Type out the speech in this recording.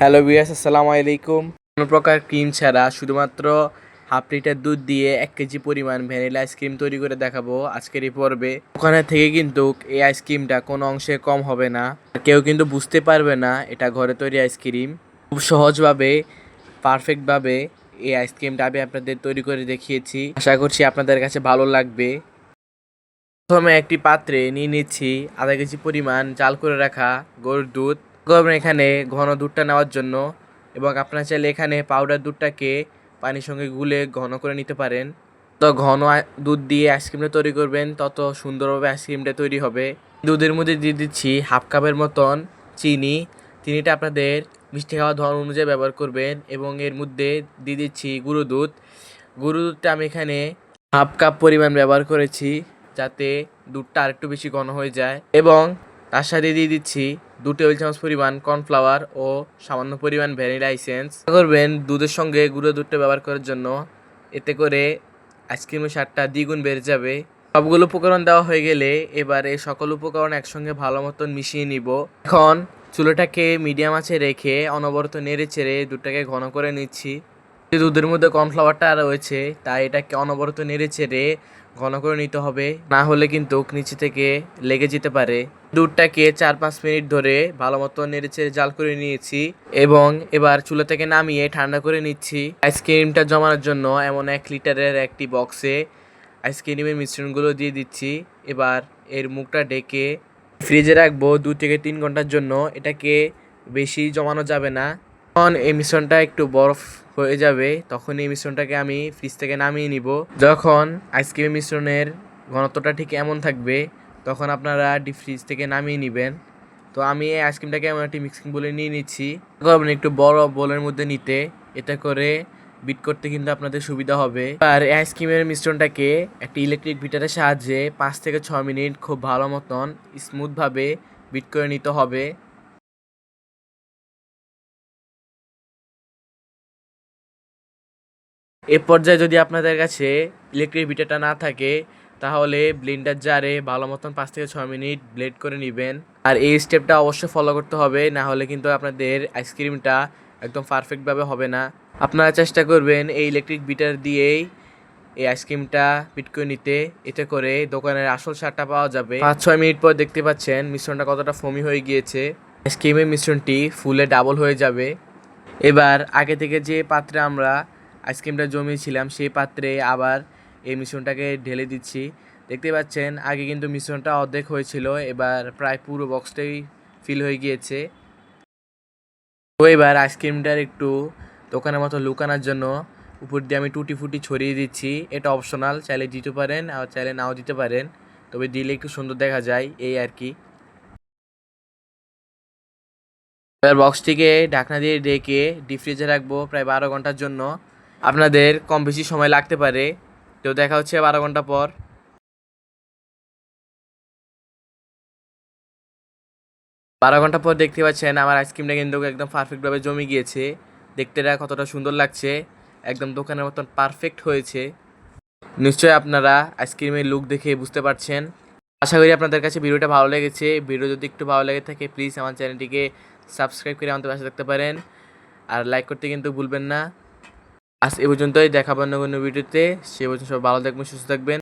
Hello বিয়াস আসসালামু আলাইকুম। কোনো প্রকার ক্রিম ছাড়া শুধুমাত্র হাফ লিটার দুধ দিয়ে এক কেজি পরিমাণ ভ্যানিলা আইসক্রিম তৈরি করে দেখাবো আজকের এই পর্বে। ওখানে থেকে কিন্তু এই আইসক্রিমটা কোনো অংশে কম হবে না। কেউ কিন্তু বুঝতে পারবে না এটা ঘরে তৈরি আইসক্রিম খুব সহজভাবে পারফেক্টভাবে এই আইসক্রিমটা আমি আপনাদের তৈরি করে দেখিয়েছি। আশা করছি আপনাদের কাছে ভালো লাগবে। প্রথমে একটি পাত্রে নিয়ে নিচ্ছি আধা কেজি পরিমাণ জাল করে রাখা গরুর দুধ। করবেন এখানে ঘন দুধটা নেওয়ার জন্য এবং আপনারা চাইলে এখানে পাউডার দুধটাকে পানির সঙ্গে গুলে ঘন করে নিতে পারেন। তো ঘন দুধ দিয়ে আইসক্রিমটা তৈরি করবেন, তত সুন্দরভাবে আইসক্রিমটা তৈরি হবে। দুধের মধ্যে দিয়ে দিচ্ছি হাফ কাপের মতন চিনি। চিনিটা আপনাদের মিষ্টি খাওয়ার ধরন অনুযায়ী ব্যবহার করবেন এবং এর মধ্যে দিয়ে দিচ্ছি গুঁড়ো দুধ। গুঁড়ো দুধটা আমি এখানে হাফ কাপ পরিমাণ ব্যবহার করেছি যাতে দুধটা আরেকটু বেশি ঘন হয়ে যায়। এবং তার সাথে দিয়ে দিচ্ছি দু টেবিল চামচ পরিমাণ কর্নফ্লাওয়ার ও সামান্য পরিমাণ ভ্যানিলা এসেন্স। করবেন দুধের সঙ্গে গুঁড়ো দুধটা ব্যবহার করার জন্য। এতে করে আইসক্রিমের স্বাদটা দ্বিগুণ বেড়ে যাবে। সবগুলো উপকরণ দেওয়া হয়ে গেলে এবার এই সকল উপকরণ একসঙ্গে ভালো মতন মিশিয়ে নিব। এখন চুলোটাকে মিডিয়াম আছে রেখে অনবরত নেড়ে চেড়ে দুধটাকে ঘন করে নিচ্ছি। দুধের মধ্যে কর্নফ্লাওয়ারটা রয়েছে, তাই এটাকে অনবরত নেড়ে চেড়ে ঘন করে নিতে হবে। না হলে কিন্তু নিচে থেকে লেগে যেতে পারে। দুধটাকে চার পাঁচ মিনিট ধরে ভালো মতো নেড়ে জাল করে নিয়েছি এবং এবার চুলা থেকে নামিয়ে ঠান্ডা করে নিচ্ছি। আইসক্রিমটা জমানোর জন্য এমন এক লিটারের একটি বক্সে আইসক্রিমের মিশ্রণগুলো দিয়ে দিচ্ছি। এবার এর মুখটা ডেকে ফ্রিজে রাখব দু থেকে তিন ঘণ্টার জন্য। এটাকে বেশি জমানো যাবে না। যখন এই মিশ্রণটা একটু বরফ হয়ে যাবে, তখন এই মিশ্রণটাকে আমি ফ্রিজ থেকে নামিয়ে নিব। যখন আইসক্রিমের মিশ্রণের ঘনত্বটা ঠিক এমন থাকবে, তখন আপনারা ডিপ ফ্রিজ থেকে নামিয়ে নেবেন। তো আমি এই আইসক্রিমটাকে এমন একটি মিক্সিং বলে নিয়ে নিচ্ছি। করবেন একটু বড় বোলের মধ্যে নিতে। এটা করে বিট করতে কিন্তু আপনাদের সুবিধা হবে। আর আইসক্রিমের মিশ্রণটাকে একটি ইলেকট্রিক বিটারের সাহায্যে পাঁচ থেকে ছ মিনিট খুব ভালো মতন স্মুথভাবে বিট করে নিতে হবে। এ পর্যায়ে যদি আপনাদের কাছে ইলেকট্রিক বিটারটা না থাকে, তাহলে ব্লেন্ডার জারে ভালো মতন পাঁচ থেকে ছয় মিনিট ব্লেড করে নেবেন। আর এই স্টেপটা অবশ্যই ফলো করতে হবে, না হলে কিন্তু আপনাদের আইসক্রিমটা একদম পারফেক্টভাবে হবে না। আপনারা চেষ্টা করবেন এই ইলেকট্রিক বিটার দিয়েই এই আইসক্রিমটা বিট করে নিতে। এতে করে দোকানের আসল স্বাদটা পাওয়া যাবে। পাঁচ ছয় মিনিট পর দেখতে পাচ্ছেন মিশ্রণটা কতটা ফমি হয়ে গিয়েছে। আইসক্রিমের মিশ্রণটি ফুলে ডাবল হয়ে যাবে। এবার আগে থেকে যে পাত্রে আমরা আইসক্রিমটা জমিয়েছিলাম সেই পাত্রে আবার এই মিশ্রণটাকে ঢেলে দিচ্ছি। দেখতে পাচ্ছেন, আগে কিন্তু মিশ্রণটা অর্ধেক হয়েছিল, এবার প্রায় পুরো বক্সটাই ফিল হয়ে গিয়েছে। তো এবার আইসক্রিমটার একটু দোকানের মতো লুকানোর জন্য উপর দিয়ে আমি টুটি ফুটি ছড়িয়ে দিচ্ছি। এটা অপশনাল চাইলে দিতে পারেন, আর চাইলে নাও দিতে পারেন। তবে দিলে একটু সুন্দর দেখা যায়, এই আর কি। এবার বক্সটিকে ঢাকনা দিয়ে ডেকে ডিপ ফ্রিজে রাখব প্রায় বারো ঘণ্টার জন্য। আপনাদের কম বেশি সময় লাগতে পারে। তো দেখা হচ্ছে বারো ঘণ্টা পর। বারো ঘণ্টা পর দেখতে পাচ্ছেন, আমার আইসক্রিমটা কিন্তু একদম পারফেক্টভাবে জমে গিয়েছে। দেখতে কতটা সুন্দর লাগছে। একদম দোকানের মতন পারফেক্ট হয়েছে। নিশ্চয়ই আপনারা আইসক্রিমের লুক দেখে বুঝতে পারছেন। আশা করি আপনাদের কাছে ভিডিওটা ভালো লেগেছে। ভিডিও যদি একটু ভালো লেগে থাকে প্লিজ আমার চ্যানেলটিকে সাবস্ক্রাইব করে আমাদের পাশে থাকতে পারেন। আর লাইক করতে কিন্তু ভুলবেন না। আজ এ পর্যন্তই দেখাবো অন্য কোনো ভিডিওতে। সে পর্যন্ত সব ভালো থাকবেন সুস্থ থাকবেন।